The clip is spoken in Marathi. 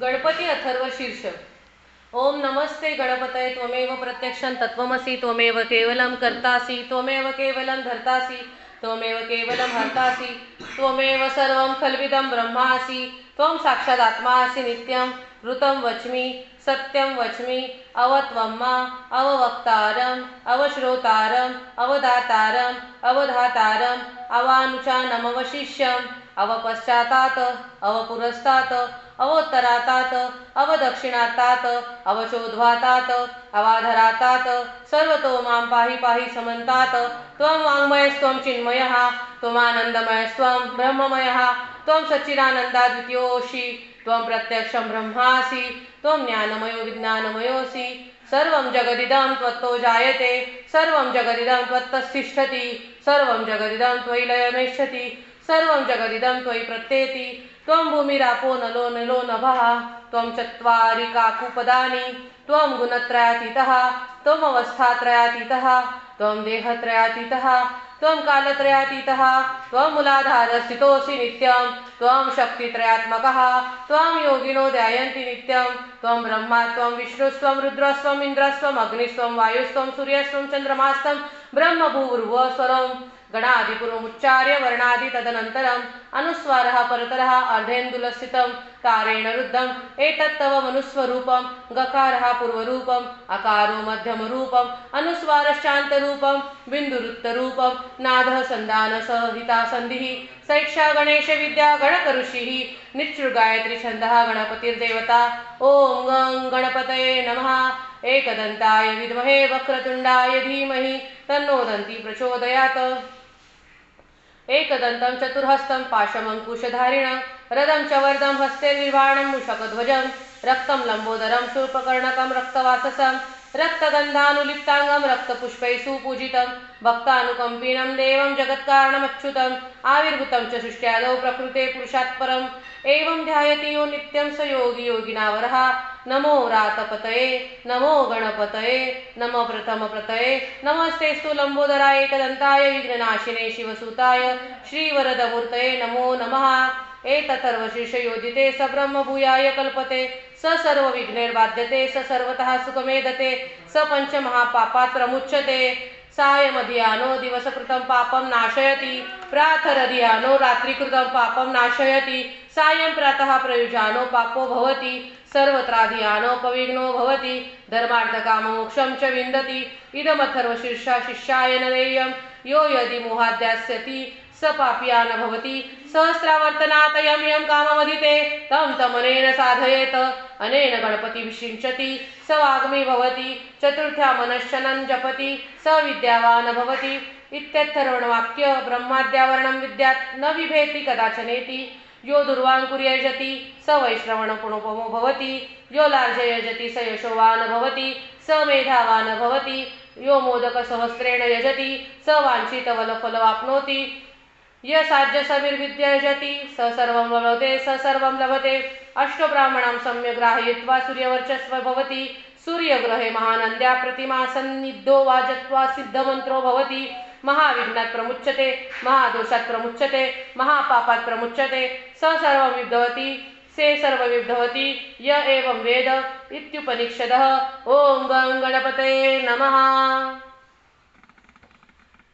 गणपती अथर्व शीर्षक. ओम नमस्ते गणपतये त्वमेव प्रत्यक्षं तत्त्वमसि त्वमेव केवलं कर्तासि त्वमेव केवलं धर्तासि त्वमेव केवलं हर्तासि त्वमेव सर्वं खल्विदं ब्रह्मासि त्वं साक्षादात्मासि नित्यं ऋतं वच्मि सत्यं वच्मि अवत्वं मा अववक्तारम् अवश्रोतारम् अवधातारम् अवधातारम् अवानुचानमवशिष्यम् अवपश्चातात् अवपुरस्तात अवोत्तरातात अवदक्षिणातात अवचोद्वातात् अवाधरातात सर्वतो मां पाहि पाहि समन्तात् त्वं वाङ्मयस्त्वं चिन्मयः त्वमानन्दमयस्त्वं ब्रह्ममयः त्वं सच्चिदानन्दाद्वितीयोऽसि त्वं प्रत्यक्षं ब्रह्मासि त्वं ज्ञानमयो विज्ञानमयोऽसि सर्वं जगदिदं त्वत्तो जायते सर्वं जगदिदं त्वत्तस्तिष्ठति सर्वं जगदिदं त्वयि लयमेष्यति सर्वं जगदिदं त्वयि प्रत्येति। त्वं भूमिरापो नलो नलो नभः। त्वं चत्वारि काकुपदानि त्वं गुणत्रयातीतः। त्वमवस्थात्रयातीतः त्वं देहत्रयातीतः। त्वं कालत्रयातीतः। त्वं मूलाधारस्थितोऽसि नित्यं। त्वं शक्तित्रयात्मकः। त्वं योगिनो ध्यायन्ति नित्यं। त्वं ब्रह्मा त्वं विष्णुस्त्वं रुद्रस्त्वम् इन्द्रस्त्वम् अग्निस्त्वं वायुस्त्वं सूर्यस्त्वं चन्द्रमास्तं ब्रह्मभूर्वस्वरम् गणादिपूर्वमुच्चार्य वर्णादि तदनन्तरम् अनुस्वारः परतरः अर्धेन्दुलस्थितं तारेण रुद्धम् एतत्तव मनुस्वरूपं गकारः पूर्वरूपम् अकारो मध्यमरूपम् अनुस्वारश्चान्तरूपं बिन्दुरुत्तरूपं नादः सन्धानसहिता सन्धिः सैक्षा गणेशविद्या गणकऋषिः निच्छृगायत्री छन्दः गणपतिर्देवता ॐ गं गणपतये नमः। एकदन्ताय विद्महे वक्रतुण्डाय धीमहि तन्नो दन्ती प्रचोदयात्। एकदन्तं चतुर्हस्तं पाशमङ्कुशधारिणं रदं च वरदं हस्ते निर्वाणं मुषकध्वजं रक्तं लम्बोदरं शूर्पकर्णकं रक्तवाससं रक्तगन्धानुलिप्ताङ्गं रक्तपुष्पैः सुपूजितं भक्तानुकम्पिनं देवं जगत्कारणमच्युतम् आविर्भूतं च सृष्ट्यादौ प्रकृते पुरुषात्परम् एवं ध्यायति यो नित्यं स योगी योगिनावरः। नमो रातपतये नमो गणपतये नमो प्रथमप्रतये नमस्तेस्तु लम्बोदराय एकदंताय विघ्ननाशिने शिवसुताय श्रीवरदमूर्तये नमो नमः। एतथर्वशीर्षयोजिते स ब्रह्मभूयाय कल्पते स सर्वविघ्नैर्बाध्यते स सर्वतः सुखमेधते स पञ्चमहापापात् प्रमुच्यते सायमधियानो दिवसकृतं पापं नाशयति प्रातरधियानो रात्रिकृतं पापं नाशयति सायं प्रातः प्रयुजानो पापो भवति सर्वत्राधियानोपविघ्नो भवति धर्मार्थकाममोक्षं च विन्दति। इदमथर्वशीर्षा शिष्याय न देयं यो यदि मोहाद्यास्यति स पाप्या न भवति। सहस्रावर्तनात् यं यं काममधिते तं तमनेन साधयेत। अनेन गणपतिविषिञ्चति स वाग्मी भवति चतुर्थ्या मनश्चनं जपति स विद्यावान् भवति इत्यर्थर्वणवाक्य ब्रह्माद्यावरणं विद्यात् न विभेति कदाचनेति। यो दुर्वाङ्कुर्यजति स वैश्रवणपुणोपमो भवति यो लार्जयजति स यशोवान् भवति स मेधावान् भवति यो मोदकसहस्रेण यजति स वाञ्छितवलफलवाप्नोति य यजति स सर्वं लभते स सर्वं लभते अष्टब्राह्मणां सम्यग् ग्राहयित्वा सूर्यवर्चस्व भवति सूर्यग्रहे महानन्द्या प्रतिमा सन्निधो वाजत्वा सिद्धमन्त्रो भवति महाविघ्नात प्रमुच्यते महादोषात प्रमुच्यते महापापात प्रमुच्यते स सर्वं विद्धवति से सर्वविद्धवति य एवं वेद इत्युपनिषदः। ॐ गणपते नमः।